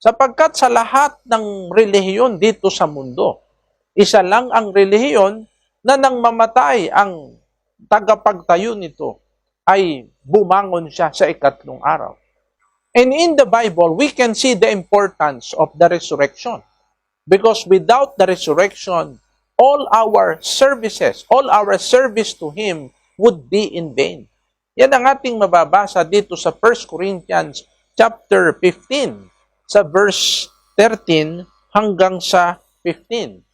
Sapagkat sa lahat ng relihiyon dito sa mundo, isa lang ang relihiyon na nang mamatay ang tagapagtayo nito ay bumangon siya sa ikatlong araw. And in the Bible, we can see the importance of the resurrection. Because without the resurrection, all our services, all our service to Him would be in vain. Yan ang ating mababasa dito sa 1 Corinthians chapter 15, sa verse 13 hanggang sa 15.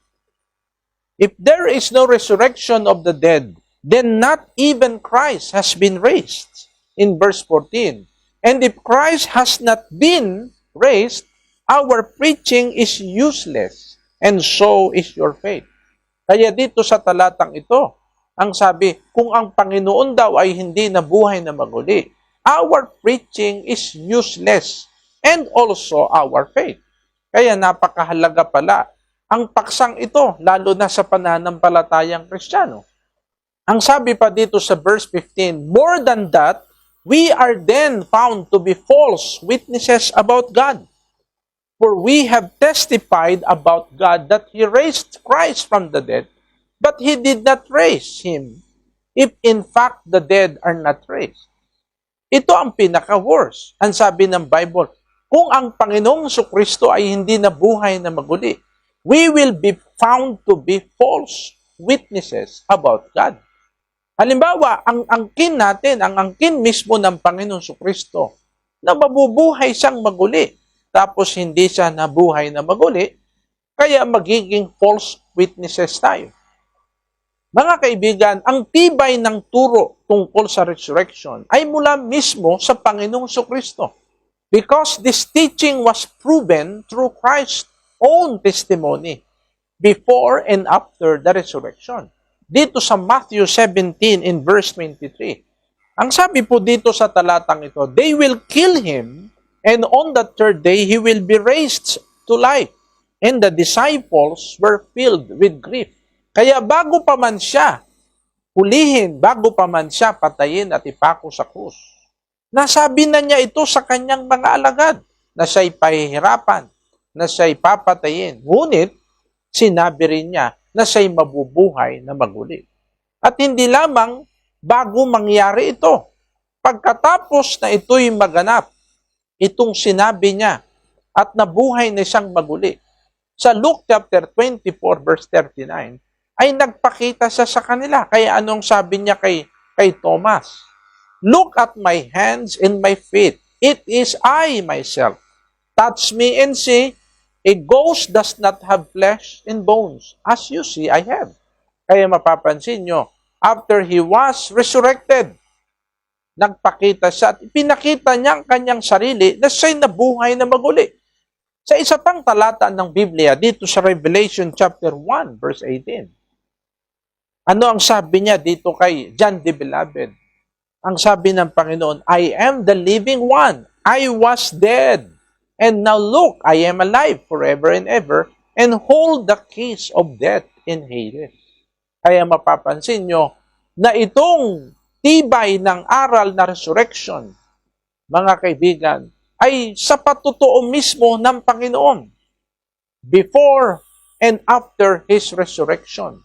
If there is no resurrection of the dead, then not even Christ has been raised. In verse 14. And if Christ has not been raised, our preaching is useless, and so is your faith. Kaya dito sa talatang ito, ang sabi, kung ang Panginoon daw ay hindi nabuhay na maguli, our preaching is useless, and also our faith. Kaya napakahalaga pala ang paksang ito, lalo na sa pananampalatayang Kristiyano. Ang sabi pa dito sa verse 15, More than that, we are then found to be false witnesses about God. For we have testified about God that He raised Christ from the dead, but He did not raise Him, if in fact the dead are not raised. Ito ang pinaka-worst. Ang sabi ng Bible, kung ang Panginoong Kristo ay hindi nabuhay na maguli, we will be found to be false witnesses about God. Halimbawa, ang angkin natin, ang angkin mismo ng Panginoon Kristo, na mabubuhay siyang maguli, tapos hindi siya nabuhay na maguli, kaya magiging false witnesses tayo. Mga kaibigan, ang tibay ng turo tungkol sa resurrection ay mula mismo sa Panginoong Kristo. Because this teaching was proven through Christ's own testimony before and after the resurrection dito sa Matthew 17 in verse 23. Ang sabi po dito sa talatang ito, they will kill him and on the third day he will be raised to life. And the disciples were filled with grief. Kaya bago pa man siya hulihin, bago pa man siya patayin at ipako sa krus, nasabi na niya ito sa kanyang mga alagad na siya'y pahihirapan, na siya'y papatayin. Ngunit, sinabi rin niya na siya'y mabubuhay na maguli. At hindi lamang bago mangyari ito. Pagkatapos na ito'y maganap, itong sinabi niya at nabuhay na siyang maguli. Sa Luke chapter 24 verse 39, ay nagpakita siya sa kanila. Kaya anong sabi niya kay, kay Thomas? Look at my hands and my feet. It is I myself. Touch me and see A ghost does not have flesh and bones, as you see I have. Kaya mapapansin nyo, after he was resurrected, nagpakita siya at pinakita niya ang kanyang sarili na siya'y nabuhay na maguli. Sa isa pang talata ng Biblia, dito sa Revelation chapter 1, verse 18. Ano ang sabi niya dito kay John the Beloved? Ang sabi ng Panginoon, I am the living one. I was dead And now look, I am alive forever and ever and hold the keys of death in Hades. Kaya mapapansin nyo na itong tibay ng aral na resurrection, mga kaibigan, ay sa patutuo mismo ng Panginoon before and after His resurrection.